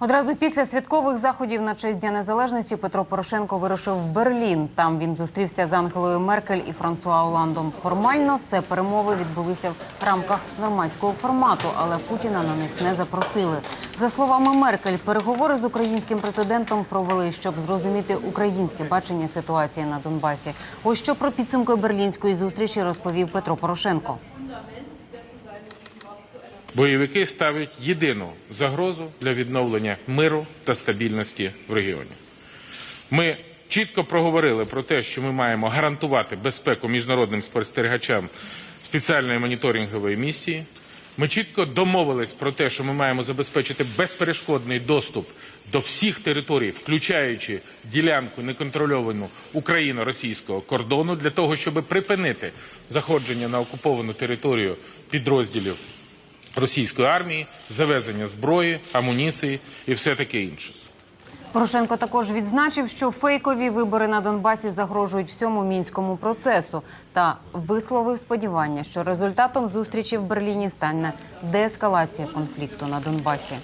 Одразу після святкових заходів на честь Дня Незалежності Петро Порошенко вирушив в Берлін. Там він зустрівся з Ангелою Меркель і Франсуа Оландом. Формально це перемови відбулися в рамках нормандського формату, але Путіна на них не запросили. За словами Меркель, переговори з українським президентом провели, щоб зрозуміти українське бачення ситуації на Донбасі. Ось що про підсумки берлінської зустрічі розповів Петро Порошенко. Бойовики ставлять єдину загрозу для відновлення миру та стабільності в регіоні. Ми чітко проговорили про те, що ми маємо гарантувати безпеку міжнародним спостерігачам спеціальної моніторингової місії. Ми чітко домовились про те, що ми маємо забезпечити безперешкодний доступ до всіх територій, включаючи ділянку неконтрольовану україно-російського кордону, для того, щоб припинити заходження на окуповану територію підрозділів російської армії, завезення зброї, амуніції і все таке інше. Порошенко також відзначив, що фейкові вибори на Донбасі загрожують всьому мінському процесу та висловив сподівання, що результатом зустрічі в Берліні стане деескалація конфлікту на Донбасі.